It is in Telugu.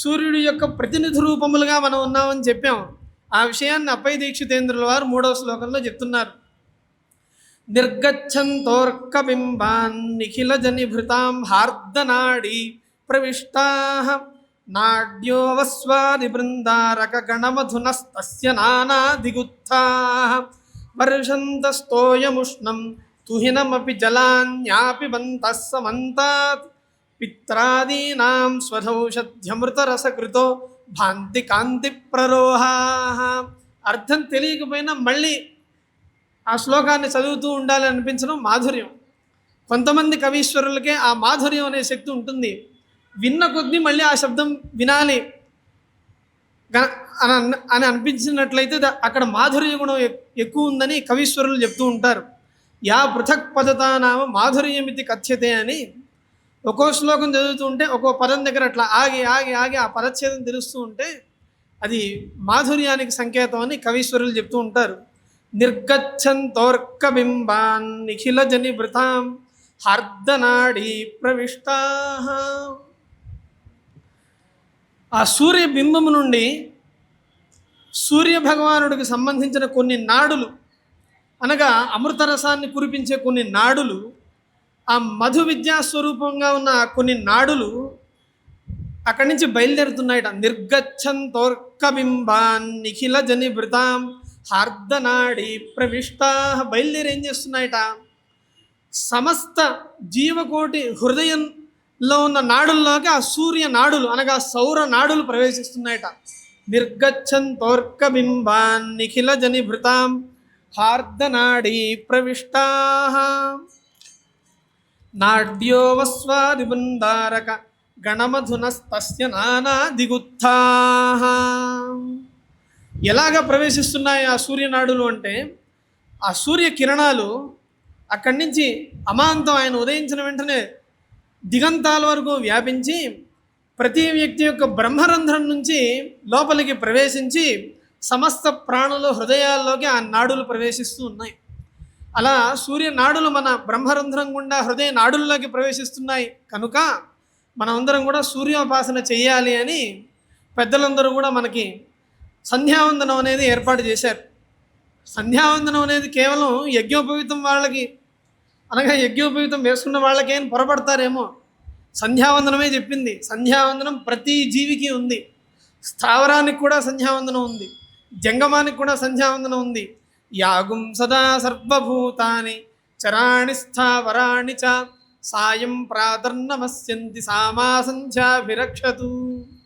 సూర్యుడి యొక్క ప్రతినిధి రూపములుగా మనం ఉన్నామని చెప్పాం. ఆ విషయాన్ని అప్పై దీక్షితేంద్రుల వారు మూడవ శ్లోకంలో చెప్తున్నారు. నిర్గచ్చంతోర్కబింబాన్ నిఖిల జనిభృతాం హార్దనాడి ప్రవిష్టా నాడ్యోవస్వాది బృందారక గణమధునస్తస్య నానాదిగుత్థా వర్షంతస్తోయముష్ణం తుహినమపి జలాన్యాపి బంతః పిత్రాదీనాం స్వధౌషధ్యమృతరసకృతో భాంతి కాంతి ప్రరోహా అర్థం తెలియకపోయినా మళ్ళీ ఆ శ్లోకాన్ని చదువుతూ ఉండాలి అనిపించడం మాధుర్యం. కొంతమంది కవీశ్వరులకే ఆ మాధుర్యం అనే శక్తి ఉంటుంది. విన్న కొద్దీ మళ్ళీ ఆ శబ్దం వినాలి అని అని అనిపించినట్లయితే అక్కడ మాధుర్య గుణం ఎక్- ఎక్కువ ఉందని కవీశ్వరులు చెప్తూ ఉంటారు. యా పృథక్ పదతానామ మాధుర్యమితి కథ్యతే అని ఒక్కో శ్లోకం చదువుతూ ఉంటే ఒక్కో పదం దగ్గర అట్లా ఆగి ఆగి ఆగి ఆ పదచ్ఛేదం తెలుస్తూ ఉంటే అది మాధుర్యానికి సంకేతం అని కవీశ్వరులు చెప్తూ ఉంటారు. నిర్గచ్చంతోర్కబింబాన్ నిఖిల జని భృతాం హార్దనాడి ప్రవిష్టా. ఆ సూర్య బింబము నుండి సూర్య భగవానుడికి సంబంధించిన కొన్ని నాడులు అనగా అమృతరసాన్ని కురిపించే కొన్ని నాడులు ఆ మధు విద్యా స్వరూపంగా ఉన్న కొన్ని నాడులు అక్కడి నుంచి బయలుదేరుతున్నాయట. నిర్గచ్చంతోర్కబింబాన్ నిఖిల జని భృతాం హార్దనాడి ప్రవిష్టా బయలుదేరి ఏం చేస్తున్నాయట? సమస్త జీవకోటి హృదయంలో ఉన్న నాడుల్లోకి ఆ సూర్య నాడులు అనగా సౌర నాడులు ప్రవేశిస్తున్నాయట. నిర్గచ్చంతోర్కబింబాన్ నిఖిల జని భృతాం హార్దనాడి ప్రవిష్టా నాడ్యోవస్వాదిబృందారక గణమధునస్తస్య నానా దిగుత్థాహ ఎలాగ ప్రవేశిస్తున్నాయి ఆ సూర్యనాడులు అంటే ఆ సూర్య కిరణాలు అక్కడి నుంచి అమాంతం ఆయన ఉదయించిన వెంటనే దిగంతాల వరకు వ్యాపించి ప్రతి వ్యక్తి యొక్క బ్రహ్మరంధ్రం నుంచి లోపలికి ప్రవేశించి సమస్త ప్రాణుల హృదయాల్లోకి ఆ నాడులు ప్రవేశిస్తూ ఉన్నాయి. అలా సూర్య నాడులు మన బ్రహ్మరంధ్రం గుండా హృదయ నాడుల్లోకి ప్రవేశిస్తున్నాయి. కనుక మనమందరం కూడా సూర్యోపాసన చేయాలి అని పెద్దలందరూ కూడా మనకి సంధ్యావందనం అనేది ఏర్పాటు చేశారు. సంధ్యావందనం అనేది కేవలం యజ్ఞోపవీతం వాళ్ళకి అనగా యజ్ఞోపవీతం వేసుకున్న వాళ్ళకేం పొరపడతారేమో. సంధ్యావందనమే చెప్పింది. సంధ్యావందనం ప్రతి జీవికి ఉంది. స్థావరానికి కూడా సంధ్యావందనం ఉంది. జంగమానికి కూడా సంధ్యావందనం ఉంది. యాగుం సదా సర్వభూతాని చరాణి స్థావరాణి చ. సాయం ప్రాతర్నమస్యంతి సామా సంధ్యాభిరక్షతు